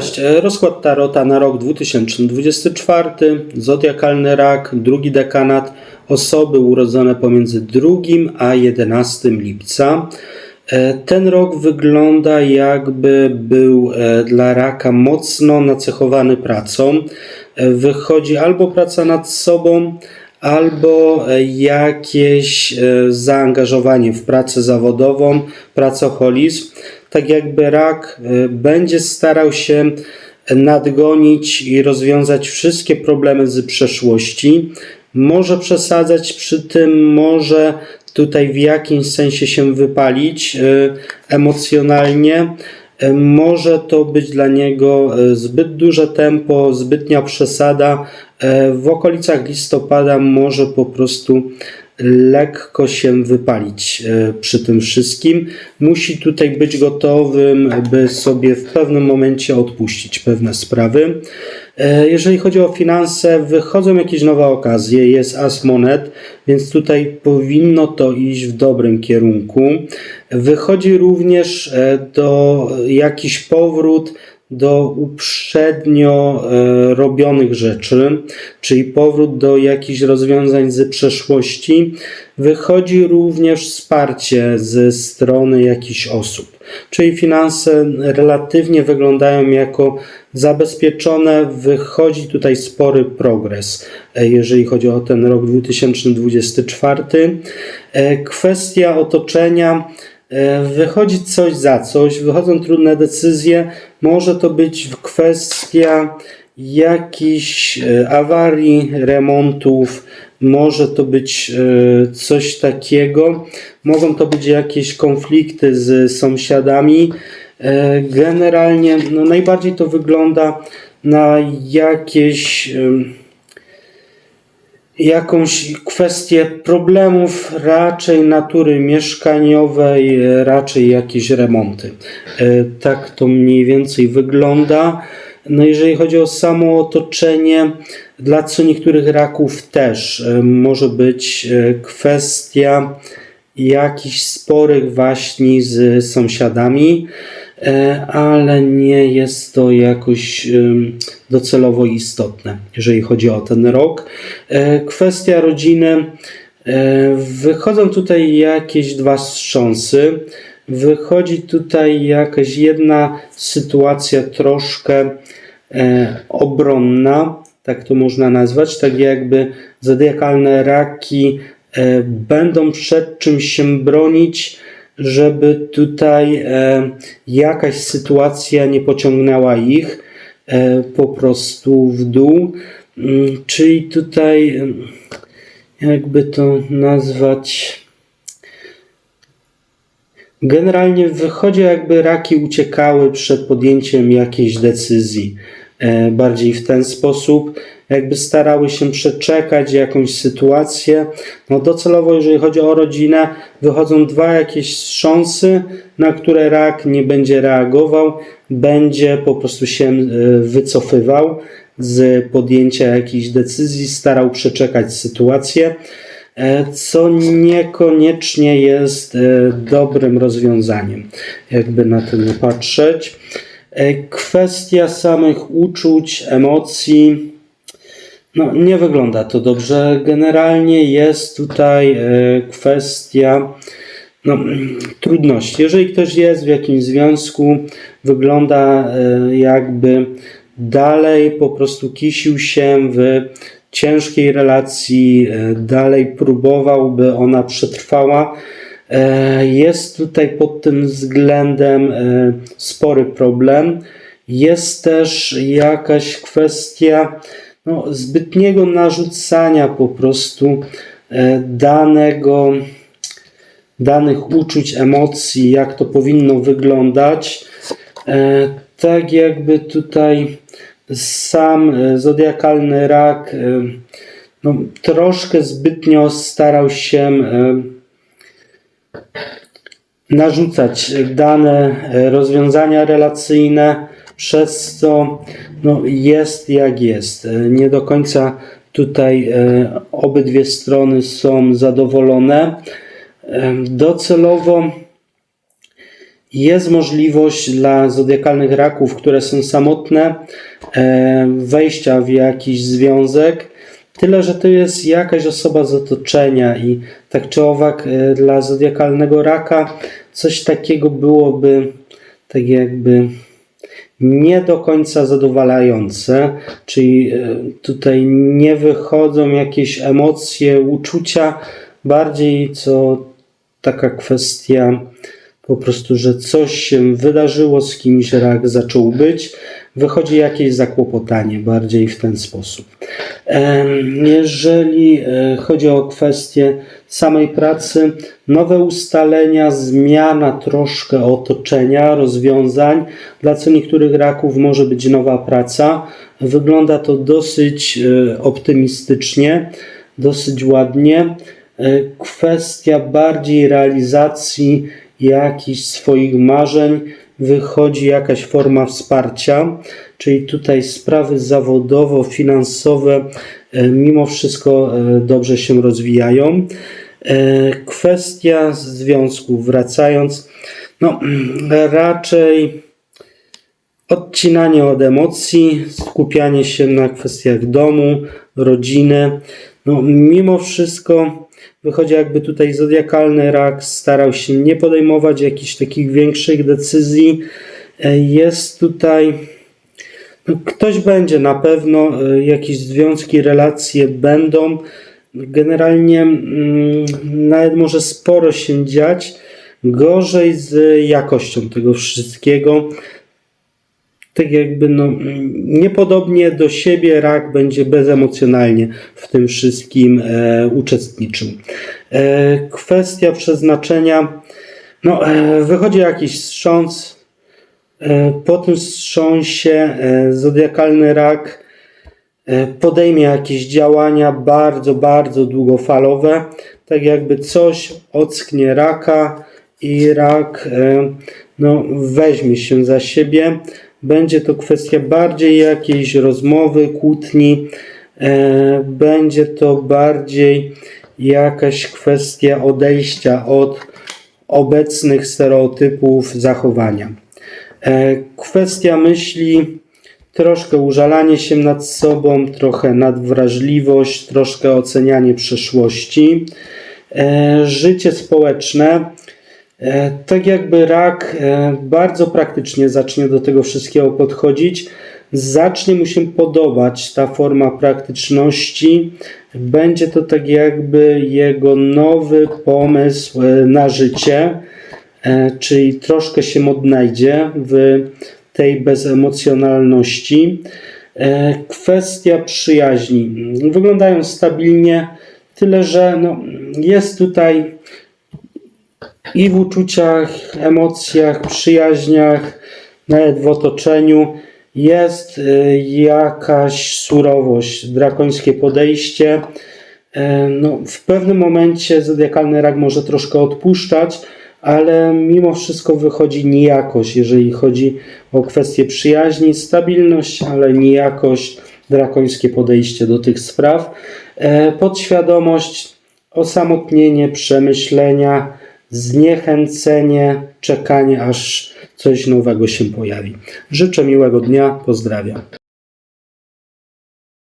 Cześć, rozkład Tarota na rok 2024, zodiakalny rak, drugi dekanat, osoby urodzone pomiędzy 2 a 11 lipca. E, Ten rok wygląda jakby był e, dla raka mocno nacechowany pracą. E, Wychodzi albo praca nad sobą, albo jakieś zaangażowanie w pracę zawodową, pracoholizm. Tak jakby rak e, będzie starał się nadgonić i rozwiązać wszystkie problemy z przeszłości. Może przesadzać przy tym, może tutaj w jakimś sensie się wypalić e, emocjonalnie. E, Może to być dla niego zbyt duże tempo, zbytnia przesada. W okolicach listopada może po prostu lekko się wypalić e, przy tym wszystkim. Musi tutaj być gotowym, by sobie w pewnym momencie odpuścić pewne sprawy. E, Jeżeli chodzi o finanse, wychodzą jakieś nowe okazje, jest as monet, więc tutaj powinno to iść w dobrym kierunku. Wychodzi również e, do jakiś powrót do uprzednio e, robionych rzeczy, czyli powrót do jakichś rozwiązań z przeszłości. Wychodzi również wsparcie ze strony jakichś osób, czyli finanse relatywnie wyglądają jako zabezpieczone. Wychodzi tutaj spory progres, e, jeżeli chodzi o ten rok 2024. E, Kwestia otoczenia. Wychodzi coś za coś, wychodzą trudne decyzje. Może to być kwestia jakichś e, awarii, remontów, może to być e, coś takiego. Mogą to być jakieś konflikty z sąsiadami. E, Generalnie no najbardziej to wygląda na jakieś. Jakąś kwestię problemów raczej natury mieszkaniowej, raczej jakieś remonty. E, Tak to mniej więcej wygląda. No jeżeli chodzi o samo otoczenie, dla co niektórych raków też e, może być e, kwestia jakichś sporych waśni z sąsiadami, ale nie jest to jakoś docelowo istotne, jeżeli chodzi o ten rok. E, Kwestia rodziny. E, Wychodzą tutaj jakieś dwa wstrząsy. Wychodzi tutaj jakaś jedna sytuacja troszkę e, obronna, tak to można nazwać, tak jakby zodiakalne raki e, będą przed czymś się bronić, żeby tutaj e, jakaś sytuacja nie pociągnęła ich e, po prostu w dół. Mm, Czyli tutaj, em, jakby to nazwać, generalnie wychodzi jakby raki uciekały przed podjęciem jakiejś decyzji. E, Bardziej w ten sposób, jakby starały się przeczekać jakąś sytuację. No docelowo, jeżeli chodzi o rodzinę, wychodzą dwa jakieś wstrząsy, na które rak nie będzie reagował, będzie po prostu się e, wycofywał z podjęcia jakichś decyzji, starał przeczekać sytuację, e, co niekoniecznie jest dobrym rozwiązaniem, jakby na to patrzeć. E, Kwestia samych uczuć, emocji, no, nie wygląda to dobrze. Generalnie jest tutaj e, kwestia no, trudności. Jeżeli ktoś jest w jakimś związku, wygląda e, jakby dalej po prostu kisił się w ciężkiej relacji, dalej próbował, by ona przetrwała. E, Jest tutaj pod tym względem e, spory problem. Jest też jakaś kwestia no, zbytniego narzucania po prostu e, danego, danych uczuć, emocji, jak to powinno wyglądać. Tak jakby tutaj sam zodiakalny rak no, troszkę zbytnio starał się narzucać dane e, rozwiązania relacyjne, przez co no, jest jak jest. E, Nie do końca tutaj e, obydwie strony są zadowolone. Docelowo jest możliwość dla zodiakalnych raków, które są samotne, wejścia w jakiś związek. Tyle, że to jest jakaś osoba z otoczenia i tak czy owak e, dla zodiakalnego raka coś takiego byłoby tak jakby nie do końca zadowalające, czyli e, tutaj nie wychodzą jakieś emocje, uczucia, bardziej co taka kwestia po prostu, że coś się wydarzyło, z kimś rak zaczął być, wychodzi jakieś zakłopotanie bardziej w ten sposób. Jeżeli e, chodzi o kwestię samej pracy, nowe ustalenia, zmiana troszkę otoczenia, rozwiązań. Dla co niektórych raków może być nowa praca. Wygląda to dosyć e, optymistycznie, dosyć ładnie. E, Kwestia bardziej realizacji jakichś swoich marzeń, wychodzi jakaś forma wsparcia, czyli tutaj sprawy zawodowo-finansowe e, mimo wszystko e, dobrze się rozwijają. E, Kwestia związków, wracając, no raczej odcinanie od emocji, skupianie się na kwestiach domu, rodziny. No, mimo wszystko wychodzi jakby tutaj zodiakalny rak starał się nie podejmować jakichś takich większych decyzji. E, Jest tutaj no, ktoś będzie na pewno, e, jakieś związki, relacje będą. Generalnie mm, nawet może sporo się dziać. Gorzej z jakością tego wszystkiego tak jakby no, niepodobnie do siebie rak będzie bezemocjonalnie w tym wszystkim e, uczestniczył. E, kwestia przeznaczenia, no, e, wychodzi jakiś wstrząs, e, po tym wstrząsie e, zodiakalny rak e, podejmie jakieś działania bardzo, bardzo długofalowe, tak jakby coś ocknie raka i rak e, no, weźmie się za siebie. Będzie to kwestia bardziej jakiejś rozmowy, kłótni, e, będzie to bardziej jakaś kwestia odejścia od obecnych stereotypów zachowania. E, Kwestia myśli, troszkę użalanie się nad sobą, trochę nadwrażliwość, troszkę ocenianie przeszłości. E, Życie społeczne, tak jakby rak e, bardzo praktycznie zacznie do tego wszystkiego podchodzić. Zacznie mu się podobać ta forma praktyczności. Będzie to tak jakby jego nowy pomysł e, na życie e, czyli troszkę się odnajdzie w tej bezemocjonalności. E, Kwestia przyjaźni. Wyglądają stabilnie, tyle że no, jest tutaj i w uczuciach, emocjach, przyjaźniach, nawet w otoczeniu jest e, jakaś surowość, drakońskie podejście. E, No, w pewnym momencie zodiakalny rak może troszkę odpuszczać, ale mimo wszystko wychodzi nijakość, jeżeli chodzi o kwestie przyjaźni, stabilność, ale nijakość, drakońskie podejście do tych spraw. E, Podświadomość, osamotnienie, przemyślenia, zniechęcenie, czekanie, aż coś nowego się pojawi. Życzę miłego dnia, pozdrawiam.